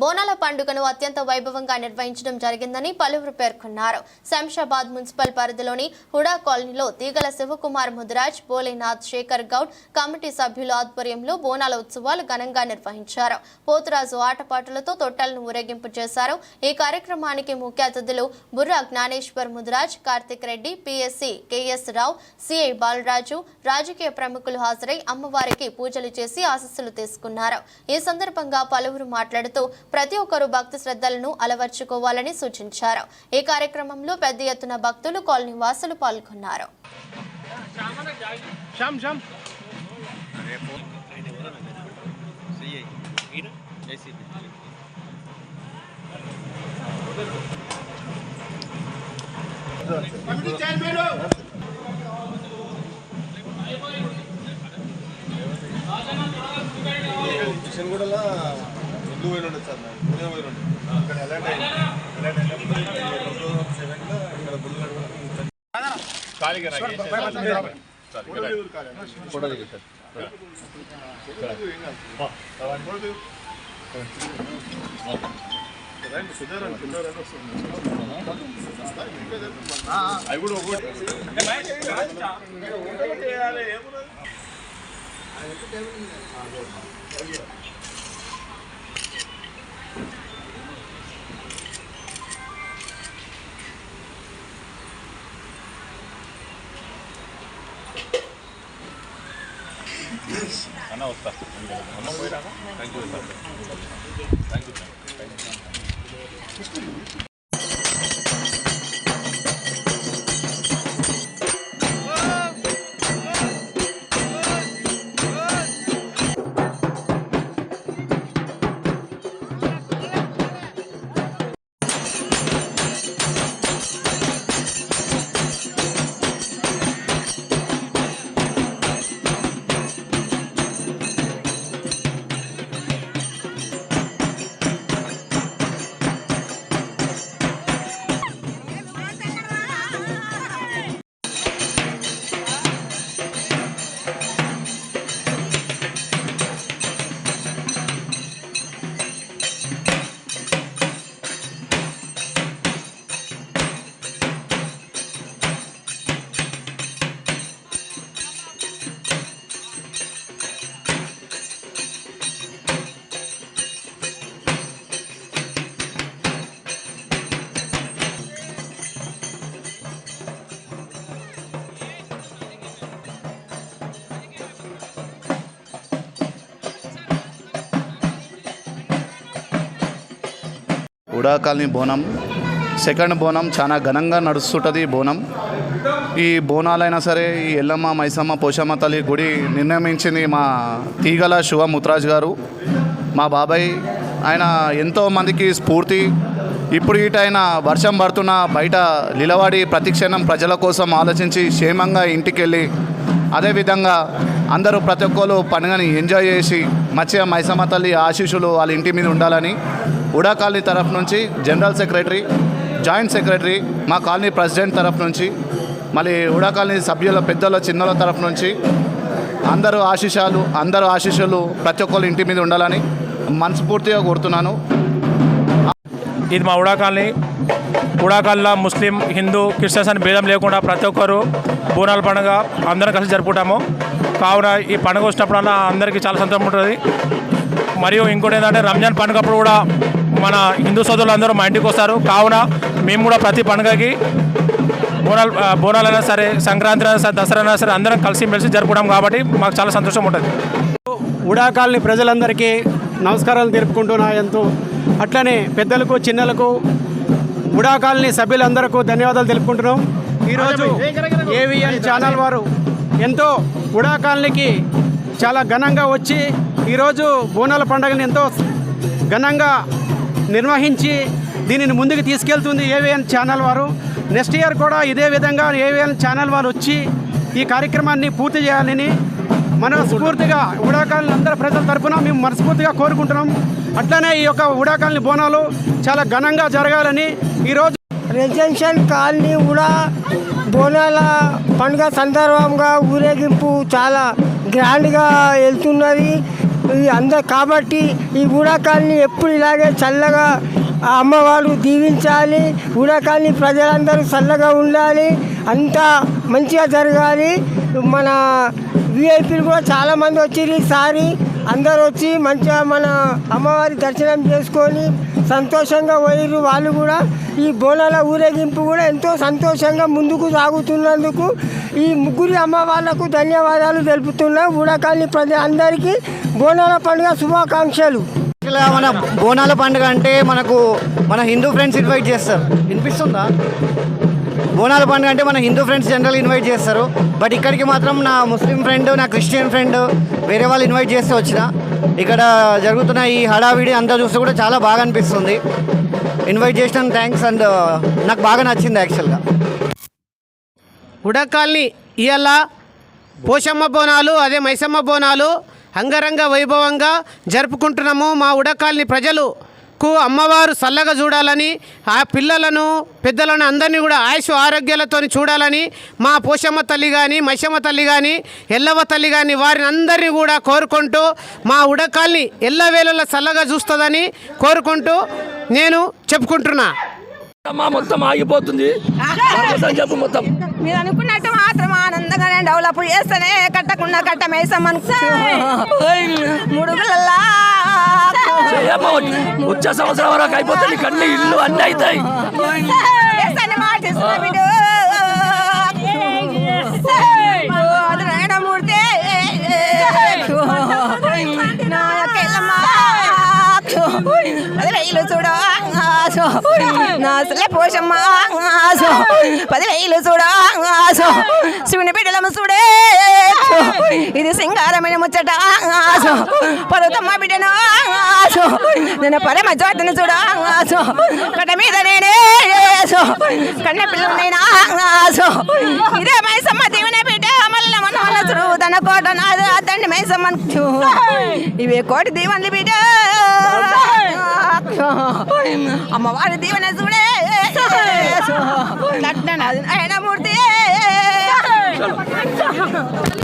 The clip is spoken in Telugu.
బోనాల పండుగను అత్యంత వైభవంగా నిర్వహించడం జరిగిందని పలువురు పేర్కొన్నారు. శంషాబాద్ మున్సిపల్ పరిధిలోని హుడా కాలనీలో తీగల శివకుమార్ ముదిరాజ్ భోలేనాథ్ శేఖర్ గౌడ్ కమిటీ సభ్యుల ఆధ్వర్యంలో బోనాల ఉత్సవాలు ఘనంగా నిర్వహించారు. పోతురాజు ఆటపాటలతో తొట్టలను ఊరేగింపు చేశారు. ఈ కార్యక్రమానికి ముఖ్య అతిథులు Burra Gnaneshwar Mudiraj Karthik Reddy PSC KS Rao CI Balaraju రాజకీయ ప్రముఖులు హాజరై అమ్మవారికి పూజలు చేసి ఆశస్సులు తీసుకున్నారు. ఈ సందర్భంగా పలువురు మాట్లాడుతూ ప్రతి ఒక్కరూ భక్తి శ్రద్ధలను అలవర్చుకోవాలని సూచించారు. ఈ కార్యక్రమంలో పెద్ద ఎత్తున భక్తులు కాలనీ వాసులు పాల్గొన్నారు. కిషన్ కూడా ముందు పోయి ఉండదు సార్ ముందే పోయి ఉండదు ఇక్కడ అలర్ట్ అయింది. అలర్ట్ అయినప్పుడు సెవెన్లో ఇక్కడ బుల్లు ఖాళీగా ఫోటో దిగు సార్. అవి కూడా ఒకటి. అన్న వస్తా అమ్మ పోయిరా thank you sir thank you HUDA colony బోనం. సెకండ్ బోనం చాలా ఘనంగా నడుస్తుంటుంది ఈ బోనం. ఈ బోనాలైనా సరే ఈ ఎల్లమ్మ మైసమ్మ పోషమ్మ తల్లి గుడి నిర్ణయించింది మా తీగల శివ ముత్రాజ్ గారు. మా బాబాయ్ ఆయన ఎంతోమందికి స్ఫూర్తి. ఇప్పుడు ఇటైన వర్షం పడుతున్న బయట నిలబడి ప్రతిక్షణం ప్రజల కోసం ఆలోచించి క్షేమంగా ఇంటికి వెళ్ళి అదేవిధంగా అందరూ ప్రతి ఒక్కరు పండుగని ఎంజాయ్ చేసి మత్స్య మైసమ్మ తల్లి ఆశీస్సులు వాళ్ళ ఇంటి మీద ఉండాలని ఉడా కాలనీ తరఫు నుంచి జనరల్ సెక్రటరీ జాయింట్ సెక్రటరీ మా కాలనీ ప్రెసిడెంట్ తరఫు నుంచి మళ్ళీ ఉడా కాలనీ సభ్యుల పెద్దల చిన్నల తరఫు నుంచి అందరూ ఆశీషాలు అందరూ ఆశీస్సులు ప్రతి ఒక్కరు ఇంటి మీద ఉండాలని మనస్ఫూర్తిగా కోరుతున్నాను. ఇది మా ఉడా కాలనీ. ఉడా కాలనీలో ముస్లిం హిందూ క్రిస్టియన్స్ అని భేదం లేకుండా ప్రతి ఒక్కరు బోనాల పండుగ అందరం కలిసి జరుపుకుంటాము. కావున ఈ పండుగ వచ్చినప్పుడల్లా అందరికీ చాలా సంతోషం ఉంటుంది. మరియు ఇంకోటి ఏంటంటే రంజాన్ పండుగప్పుడు కూడా మన హిందూ సోదరులందరూ మా ఇంటికి వస్తారు. కావున మేము కూడా ప్రతి పండుగకి బోనాలు బోనాలైనా సరే సంక్రాంతి అయినా సరే దసరా అయినా సరే అందరం కలిసి మెలిసి జరుపుకుంటాం కాబట్టి మాకు చాలా సంతోషం ఉంటుంది. ఉడా కాలనీ ప్రజలందరికీ నమస్కారాలు తెలుపుకుంటున్నా ఎంతో. అట్లనే పెద్దలకు చిన్నలకు ఉడా కాలనీ సభ్యులందరికీ ధన్యవాదాలు తెలుపుకుంటున్నాం. ఈరోజు ఏవిఎన్ ఛానల్ వారు ఎంతో ఉడా కాలనీకి చాలా ఘనంగా వచ్చి ఈరోజు బోనాల పండుగను ఎంతో ఘనంగా నిర్వహించి దీనిని ముందుకు తీసుకెళ్తుంది ఏవిఎన్ ఛానల్ వారు. నెక్స్ట్ ఇయర్ కూడా ఇదే విధంగా ఏవిఎన్ ఛానల్ వారు వచ్చి ఈ కార్యక్రమాన్ని పూర్తి చేయాలని మనస్ఫూర్తిగా ఉడాకాలని అందరి ప్రజల తరఫున మేము మనస్ఫూర్తిగా కోరుకుంటున్నాం. అట్లనే ఈ యొక్క ఉడాకాలని బోనాలు చాలా ఘనంగా జరగాలని ఈరోజు రెసిడెన్షియల్ కాలనీ కూడా బోనాల పండుగ సందర్భంగా ఊరేగింపు చాలా గ్రాండ్గా వెళ్తున్నది. ఈ అంద కాబట్టి ఈ ఉడాకాల్ని ఎప్పుడు ఇలాగే చల్లగా అమ్మవారు దీవించాలి. ఉడాకాల్ని ప్రజలందరూ చల్లగా ఉండాలి. అంతా మంచిగా జరగాలి. మన విఐపీలు కూడా చాలామంది వచ్చిర్రు ఈసారి. అందరూ వచ్చి మంచిగా మన అమ్మవారి దర్శనం చేసుకొని సంతోషంగా పోయిర్రు వాళ్ళు కూడా. ఈ బోనాల ఊరేగింపు కూడా ఎంతో సంతోషంగా ముందుకు సాగుతున్నందుకు ఈ ముగ్గురి అమ్మవార్లకు ధన్యవాదాలు తెలుపుతున్నా. ప్రజ అందరికీ బోనాల పండుగ శుభాకాంక్షలు. ఇలా మన బోనాల పండుగ అంటే మనకు మన హిందూ ఫ్రెండ్స్ ఇన్వైట్ చేస్తారు. వినిపిస్తుందా? బోనాల పండుగ అంటే మన హిందూ ఫ్రెండ్స్ జనరల్ ఇన్వైట్ చేస్తారు. బట్ ఇక్కడికి మాత్రం నా ముస్లిం ఫ్రెండ్ నా క్రిస్టియన్ ఫ్రెండ్ వేరే వాళ్ళు ఇన్వైట్ చేస్తే వచ్చిన ఇక్కడ జరుగుతున్న ఈ హడావిడి అంతా చూస్తే కూడా చాలా బాగా అనిపిస్తుంది. ఇన్వైట్ చేసిన థ్యాంక్స్ అండ్ నాకు బాగా నచ్చింది యాక్చువల్గా ఉడకాల్ని ఇవాళ పోషమ్మ బోనాలు అదే మైసమ్మ బోనాలు అంగరంగ వైభవంగా జరుపుకుంటున్నాము మా ఉడకాల్ని ప్రజలుకు అమ్మవారు చల్లగా చూడాలని ఆ పిల్లలను పెద్దలను అందరినీ కూడా ఆయుష్ ఆరోగ్యాలతో చూడాలని మా పోషమ్మ తల్లి కానీ మైసమ్మ తల్లి కానీ ఎల్లవ తల్లి కానీ వారిని అందరినీ కూడా కోరుకుంటూ మా ఉడకాల్ని ఎల్లవేళలా చల్లగా చూస్తుందని కోరుకుంటూ నేను చెప్పుకుంటున్నా. అమ్మా మొత్తం ఆగిపోతుంది. దానికోసం చెప్పు మొత్తం. మీరు అనుకున్నట్టు మాత్రం ఆనందంగానే డెవలప్ చేస్తేనే కట్టకుండా కట్ట మేసమ్మను మూడు పిల్లలా చేయమ్మా, వచ్చే సంవత్సరం వరకు అయిపోతే నీకు అన్ని ఇల్లు అన్ని అవుతాయి. చూడ. మాటిస్తున్నా బిడ్డ అది నాయనమూర్తి నా పది వేలు చూడు నా అసలే పోషమ్మ పది వేలు చూడు శివుని బిడ్డలము చూడే ఇది సింగారమైన ముచ్చట పర్వతమ్మ బిడ్డను నేను పరమ జ్యోతిని చూడ కట్ట మీద నేనే కన్న పిల్లలు నేనా ఇదే మైసమ్మ దీవెన బిడ్డ మల్ల మన వల్ల చూడు తన కోట నాదు అద్దండి మైసమ్మ ఇవే కోటి దీవన్లు బిడ్డ. అమ్మవారి దీవెన చూడే మూర్తి